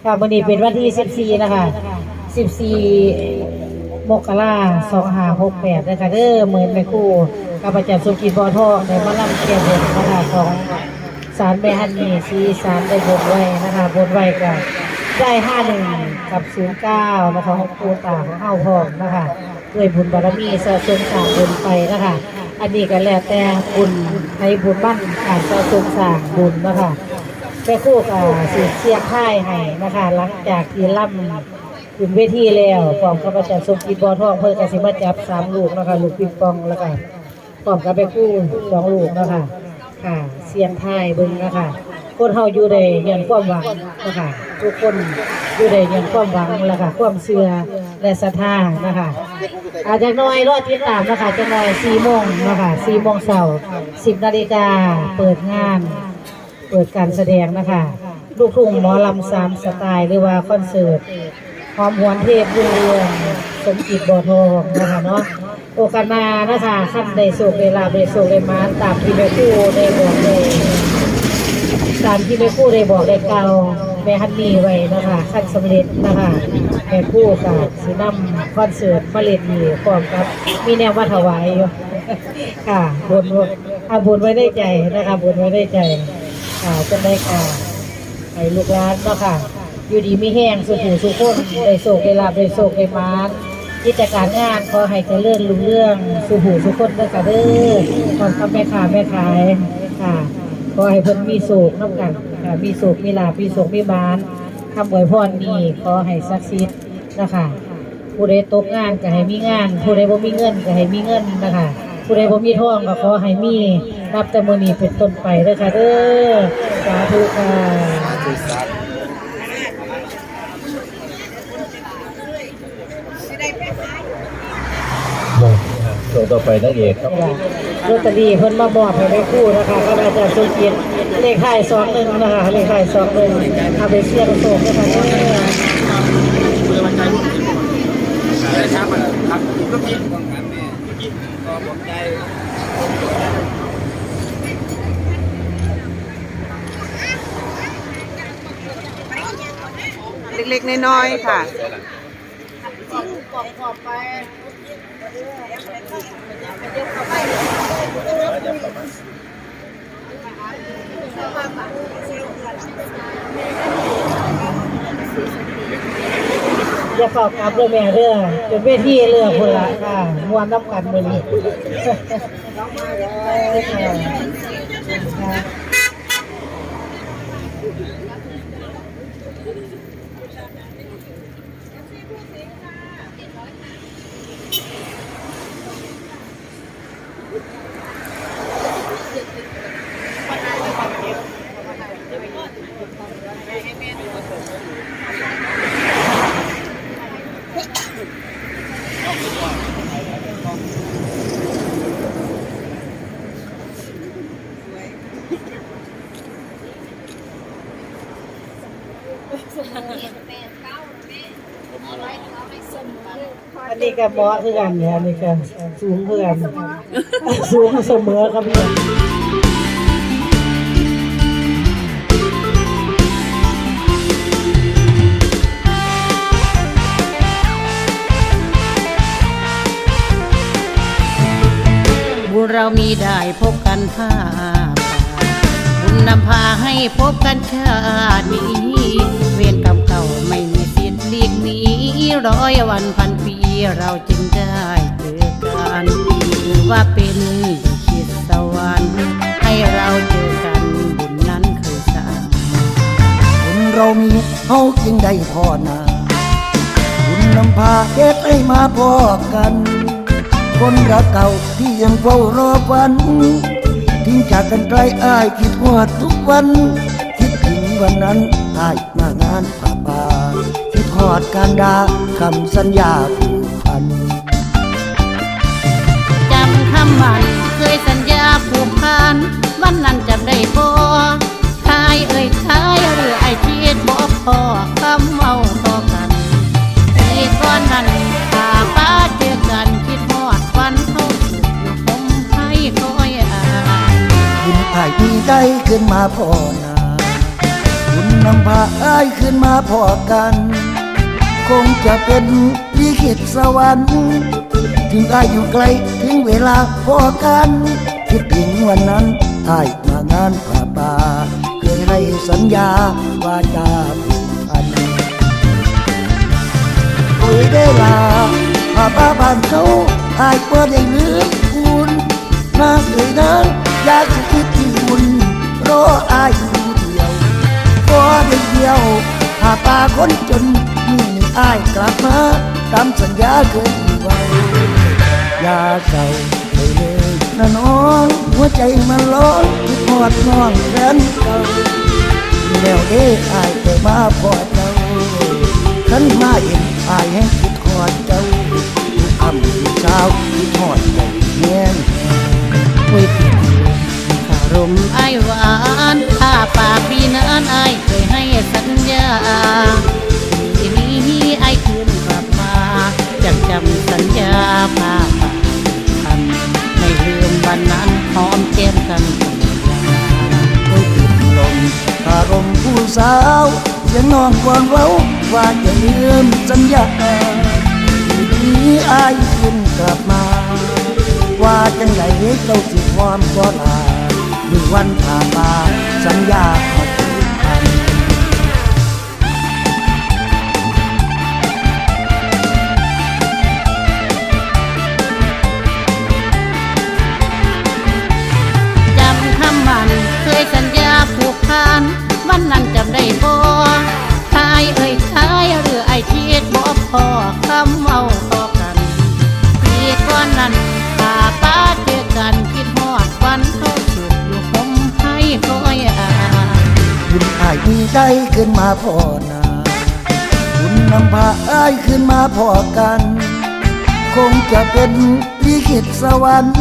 ค่ะวันนี้เป็นวันที่ 14 นะคะ 14 มกราสองห้าหกแปดนะคะเด้อเหมือนแม่ครู่กับอาจารย์สมกิจบอทองในมาลำเกียรตินะคะของสารแม่ฮันนี่สีสารได้บนไว้นะคะบนไว้กับได้ห้าหนึ่งกับศูนย์เก้านะคะของครูตาของเฮาพองนะคะด้วยบุญบารมีสะสมสร้างบุญไปนะคะ อันนี้ก็แล้วแต่บุญในบุญบ้านการสะสมสร้างบุญนะคะ แม่ครู่กับสีเสียค่ายให้นะคะ หลังจากที่ล่ำขึ้นเวทีแล้วพร้อมกับอาจารย์สมกิจบอทองเพื่อกสิมาจับสามลูกนะคะลูกปิงปองแล้วก็พร้อมกับแม่ครู่สองลูกนะคะค่ะ เสียงไทายเบิ่งนะคะคนเฮาอยู่ในเงินความหวังนะคะทุกคนอยู่ในเงินความหวังแล้วค่ะความเชื่อและศรัทธานะคะอาจจะน้อยรอดติดตามนะคะจะน้อยสี่โมงนะคะสี่โมงเช้าสิบนาฬิกาเปิดงาน เปิดการแสดงนะคะ ลูกทุ่งหมอลำสามสไตล์หรือว่าคอนเสิร์ตหอมหวนเทพรุ่งเรืองสมจิตบ่อทองนะคะเนาะโอกาสหนานะคะขั้นได้โศกได้ลาบได้โศกได้มาตามที่แม่คู่ได้บอกเลยตามที่แม่คู่ได้บอกได้กล่าวแม่ฮันนี่ไว้นะคะขั้นสำเร็จนะคะแม่คู่กับสีน้ำคอนเสิร์ตมาเล่นนี่พร้อมกับมีแนวว่าถวายอยู่ค่ะบนอาบนไว้ได้ใจนะคะบนไว้ได้ใจ ข่าวเป็นได้ข่าวไอ้ลูกร้านเนาะค่ะ อยู่ดีไม่แห้งสุขูสุขคนได้โศกได้ลาบได้โศกได้มานกิจการงานขอให้เจริญรุ่งเรื่องสุขูสุขคนด้อค่ะเด้อขอบคุณแม่ค้าแม่ขายค่ะขอให้เพิ่นมีโศกน้ำกันค่ะมีโศกมีลาบมีโศกมีมานคำอวยพรนี้ขอให้ศักดิ์สิทธิ์นะคะผู้ใดตกงานก็ให้มีงาน ผู้ใดบ่มีเงินก็ให้มีเงินนะคะผู้ใดบ่มีทองก็ขอให้มี นับแต่มือนี้เป็นต้นไปเด้อค่ะเด้อสาธุค่ะส่งต่อไปนักเอกครับลอตเตอรี่เพิ่นมาบอกให้ได้คู่นะคะก็อาจารย์สุกิจเลขท้ายสองหนึ่งนะคะเลขท้ายสองหนึ่งเอาไปเสี่ยงโชคนะคะเด้อเล็กๆน้อยๆค่ะอย่าเฝ้ากลับเลยแม่เด้อเป็นเวทีเรือพุ่นละค่ะมวนน้ำกันมื้อนี้ค่ะ แปดเก้า อันนี้ก็เหมาะคือกันเนี่ยอันนี้ก็สูงคือกันสูงเสมอครับเนี่บุญเรามีได้พบกันห้าบุญนำพาให้พบกันชาตินี้ ร้อยวันพันปีเราจึงได้เจอกันถือว่าเป็นคิดสวรรค์ให้เราเจอกันบุญนั้นเคยสร้างบุญเรามีเฮาจึงได้พ่อนาบุญนำพาเฮ็ดให้มาพอกัน คนรักเก่าที่ยังเฝ้ารอวันทิ้งจากกันไกลอ้ายคิดฮอดทุกวัน คิดถึงวันนั้นอ้ายมางานป่า อดการดาคำสัญญาผูกพันจำคำมันเคยสัญญาผูกพัน วันนั้นจำได้บ่ทายเอ่ยทายหรือไอเทียดบอกพอคำเมาต่อกันที่ก่อนนั้นถ้าป้าเจอกันคิดฮอดวันเฮาสุขอยู่คงให้คอยอ่านบุญอ้ายมีได้ขึ้นมาพ่อนาบุญนำพาอ้ายขึ้นมาพอกันค งจะเป็นลิขิตสวรรค์ถึงอายอยู่ไกลถึงเวลาพอกัน คิดถึงวันนั้นอ้ายมางานป่าป่าเคยให้สัญญาว่าจะผูกพันโอ้ยได้ลาพาป้าบ้านเขาอายว่าได้ลืมคุณนาเอ่ยนางอยากจะคิดที่คุณรออายอยู่เดียวก็ได้เดียวพาป้าคนจน อ้ายกลับมาตามสัญญาเคยไว้อย่าเศร้าไปเลยนะน้องหัวใจมันร้อนคิดหอดน้องแฟนเก่าแล้วเด้อายแต่มาพอเจ้าขันมาเห็นอายให้คิด หอมแก้มกันตลอดเวลาโอ้ยติดลมคารมผู้สาวเสียงน้องก่อนเว้าว่าจะลืมสัญญาทีนี้อายขึ้นกลับมา ว่าจังไงเจ้าสิความก็ลาหนึ่งวันผ่านมาสัญญา คุณอายมีใจขึ้นมาพอนาคุณนำพาอายขึ้นมาพอกัน คงจะเป็นลิขิตสวรรค์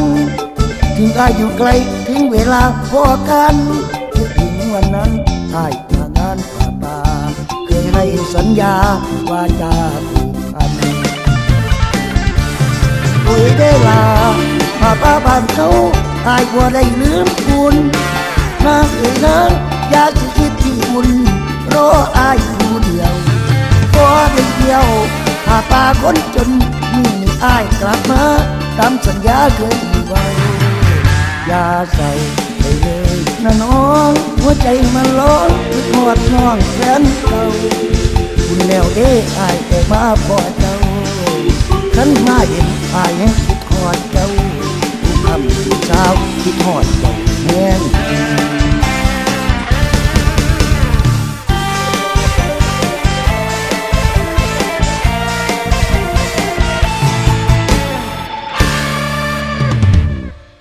ถึงอายอยู่ไกลถึงเวลาพอกันคิดถึงวันนั้นอายางานป่าป่าเคยให้สัญญาว่าจะผูกพันโอ้ยได้ลาป้าป้าบ้านเขาอายกว่าได้ลืมคุณนางเอ่ยนางอยาก จะคิดที่คุณรออายผู้เดียวก็ได้เดียวป้าปาคนจนนี่หนึ่งอายกลับมาตามสัญญาเคยไว้อย่าเศร้าไปเลยนะน้อง หัวใจมันร้อนคิดหอดน้องแฟนเก่าคุณแล้วเด้อายแต่มาพอเจ้าขันมาเห็นอายให้คิดหอดเจ้าทุกคำเช้าคิดหอดเจ้า